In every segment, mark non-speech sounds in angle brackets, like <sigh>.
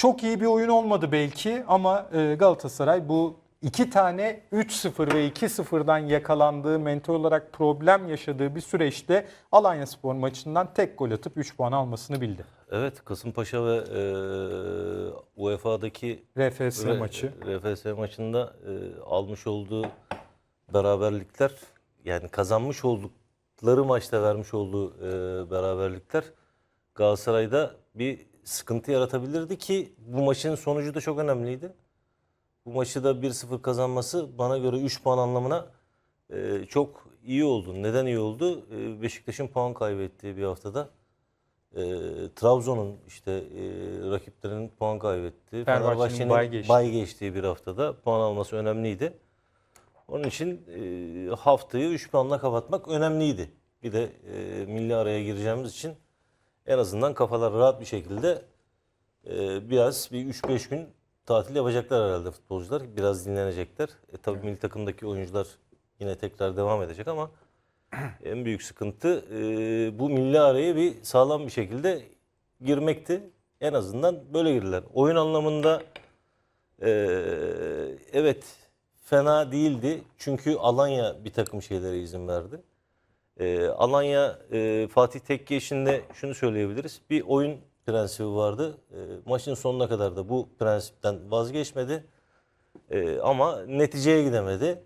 Çok iyi bir oyun olmadı belki ama e, Galatasaray bu iki tane 3-0 ve 2-0'dan yakalandığı mental olarak problem yaşadığı bir süreçte Alanya Spor maçından tek gol atıp 3 puan almasını bildi. Evet Kasımpaşa ve e, UEFA'daki RFS Re- maçı. RFS maçında e, almış olduğu beraberlikler yani kazanmış oldukları maçta vermiş olduğu e, beraberlikler Galatasaray'da bir sıkıntı yaratabilirdi ki bu maçın sonucu da çok önemliydi. Bu maçı da 1-0 kazanması bana göre 3 puan anlamına e, çok iyi oldu. Neden iyi oldu? E, Beşiktaş'ın puan kaybettiği bir haftada e, Trabzon'un işte e, rakiplerinin puan kaybettiği, Fenerbahçe'nin bay geçtiği. bay geçtiği bir haftada puan alması önemliydi. Onun için e, haftayı 3 puanla kapatmak önemliydi. Bir de e, milli araya gireceğimiz için en azından kafalar rahat bir şekilde e, biraz bir 3-5 gün tatil yapacaklar herhalde futbolcular. Biraz dinlenecekler. E, tabii milli takımdaki oyuncular yine tekrar devam edecek ama en büyük sıkıntı e, bu milli araya bir sağlam bir şekilde girmekti. En azından böyle girdiler. Oyun anlamında e, evet fena değildi. Çünkü Alanya bir takım şeylere izin verdi. E, Alanya e, Fatih Tekke işinde şunu söyleyebiliriz. Bir oyun prensibi vardı. E, maçın sonuna kadar da bu prensipten vazgeçmedi. E, ama neticeye gidemedi.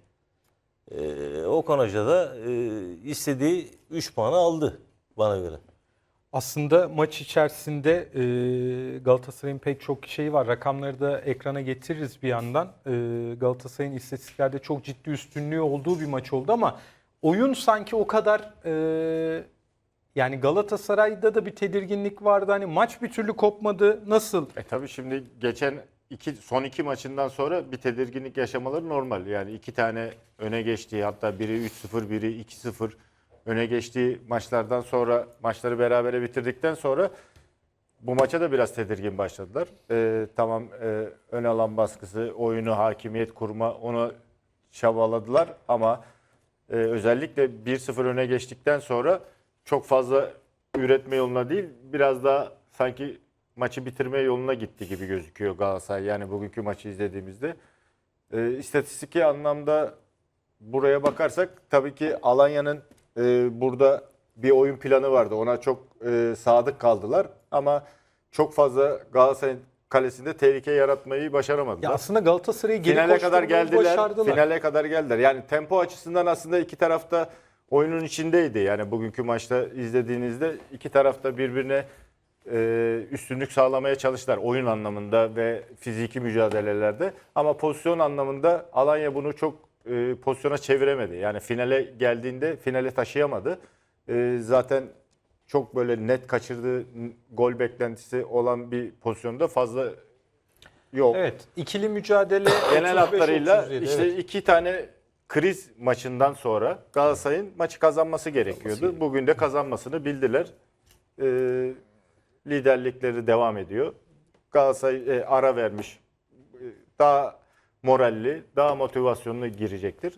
E, Okan Hoca da e, istediği 3 puanı aldı bana göre. Aslında maç içerisinde e, Galatasaray'ın pek çok şeyi var. Rakamları da ekrana getiririz bir yandan. E, Galatasaray'ın istatistiklerde çok ciddi üstünlüğü olduğu bir maç oldu ama oyun sanki o kadar e, yani Galatasaray'da da bir tedirginlik vardı. Hani maç bir türlü kopmadı. Nasıl? E tabii şimdi geçen iki son iki maçından sonra bir tedirginlik yaşamaları normal. Yani iki tane öne geçtiği hatta biri 3-0 biri 2-0 öne geçtiği maçlardan sonra maçları berabere bitirdikten sonra bu maça da biraz tedirgin başladılar. E, tamam e, ön alan baskısı, oyunu hakimiyet kurma onu çabaladılar ama e, özellikle 1-0 öne geçtikten sonra çok fazla üretme yoluna değil biraz daha sanki maçı bitirme yoluna gitti gibi gözüküyor Galatasaray. Yani bugünkü maçı izlediğimizde. E, istatistiki anlamda buraya bakarsak tabii ki Alanya'nın e, burada bir oyun planı vardı. Ona çok e, sadık kaldılar ama çok fazla Galatasaray'ın kalesinde tehlike yaratmayı başaramadılar. Ya aslında Galatasaray'ı geri finale kadar geldiler. başardılar. Finale kadar geldiler. Yani tempo açısından aslında iki tarafta oyunun içindeydi. Yani bugünkü maçta izlediğinizde iki tarafta birbirine e, üstünlük sağlamaya çalıştılar oyun anlamında ve fiziki mücadelelerde. Ama pozisyon anlamında Alanya bunu çok e, pozisyona çeviremedi. Yani finale geldiğinde finale taşıyamadı. E, zaten çok böyle net kaçırdığı gol beklentisi olan bir pozisyonda fazla yok. Evet, ikili mücadele <coughs> Genel 35-37, hatlarıyla işte evet. iki tane kriz maçından sonra Galatasaray'ın maçı kazanması gerekiyordu. Bugün de kazanmasını bildiler. Ee, liderlikleri devam ediyor. Galatasaray e, ara vermiş. E, Daha moralli, daha motivasyonlu girecektir.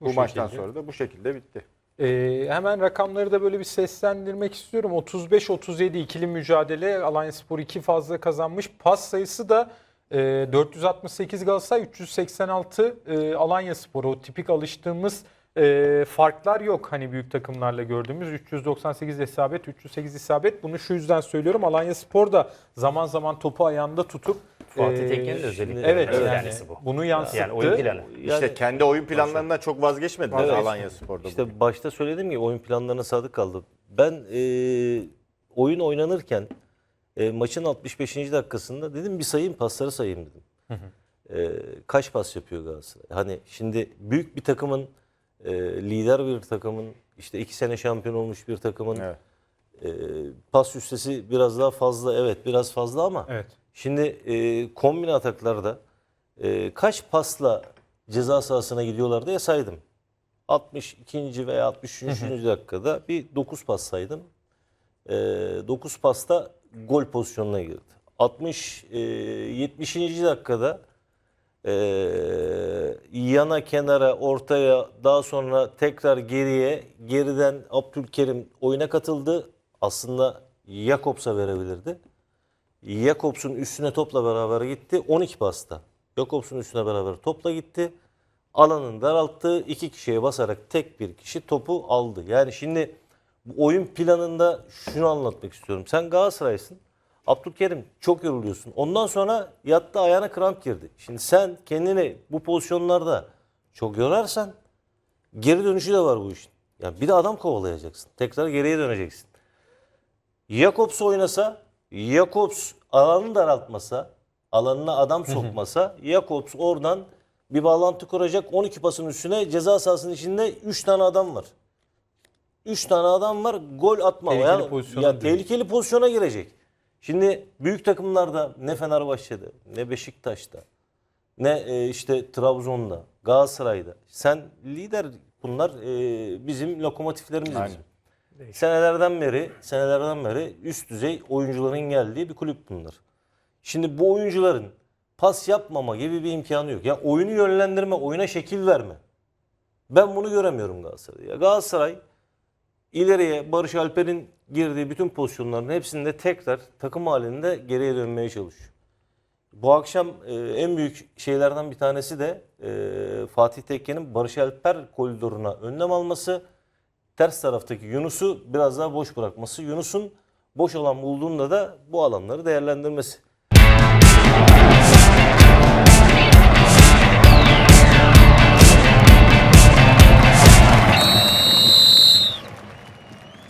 Bu, Bu maçtan şekilde. sonra da bu şekilde bitti. Ee, hemen rakamları da böyle bir seslendirmek istiyorum. 35-37 ikili mücadele. Alanyaspor 2 fazla kazanmış. Pas sayısı da e, 468 Galatasaray, 386 e, Alanyaspor. O tipik alıştığımız e, farklar yok. Hani büyük takımlarla gördüğümüz 398 isabet, 308 isabet. Bunu şu yüzden söylüyorum. Alanyaspor da zaman zaman topu ayağında tutup Fatih e, Tekke'nin de özellikle Evet, önemli yani bu. bunu yansıttı. Yani oyun planı. İşte Yani- kendi oyun planlarından çok vazgeçmediler Evet. Alanya Spor'da. bugün. İşte başta söylediğim gibi oyun planlarına sadık kaldı. Ben e, oyun oynanırken e, maçın 65. dakikasında dedim bir sayayım pasları sayayım dedim. E, kaç pas yapıyor Galatasaray? Hani şimdi büyük bir takımın e, lider bir takımın işte iki sene şampiyon olmuş bir takımın Evet. e, pas üstesi biraz daha fazla evet biraz fazla ama Evet. Şimdi e, kombine ataklarda e, kaç pasla ceza sahasına gidiyorlar diye saydım. 62. veya 63. dakikada bir 9 pas saydım. E, 9 pasta gol pozisyonuna girdi. 60 e, 70. dakikada e, yana kenara ortaya daha sonra tekrar geriye geriden Abdülkerim oyuna katıldı. Aslında Jakobs'a verebilirdi. Jakobs'un üstüne topla beraber gitti. 12 pasta. Jakobs'un üstüne beraber topla gitti. Alanın daralttığı iki kişiye basarak tek bir kişi topu aldı. Yani şimdi bu oyun planında şunu anlatmak istiyorum. Sen Galatasaray'sın. Abdülkerim çok yoruluyorsun. Ondan sonra yattı ayağına kramp girdi. Şimdi sen kendini bu pozisyonlarda çok yorarsan geri dönüşü de var bu işin. Yani bir de adam kovalayacaksın. Tekrar geriye döneceksin. Jakobs oynasa, Jakobs alanı daraltmasa, alanına adam sokmasa, Jakobs oradan bir bağlantı kuracak 12 pasın üstüne ceza sahasının içinde 3 tane adam var. 3 tane adam var gol atma. Tehlikeli Yani- pozisyona ya tehlikeli pozisyona girecek. Şimdi büyük takımlarda ne Fenerbahçe'de ne Beşiktaş'ta ne e, işte Trabzon'da, Galatasaray'da. Sen lider bunlar e, bizim lokomotiflerimiz. Aynen. bizim. Senelerden beri, senelerden beri üst düzey oyuncuların geldiği bir kulüp bunlar. Şimdi bu oyuncuların pas yapmama gibi bir imkanı yok. Ya oyunu yönlendirme, oyuna şekil verme. Ben bunu göremiyorum Galatasaray'da. Galatasaray ileriye Barış Alper'in girdiği bütün pozisyonların hepsinde tekrar takım halinde geriye dönmeye çalışıyor. Bu akşam e, en büyük şeylerden bir tanesi de e, Fatih Tekke'nin Barış Alper koridoruna önlem alması. Ters taraftaki Yunus'u biraz daha boş bırakması. Yunus'un boş alan bulduğunda da bu alanları değerlendirmesi.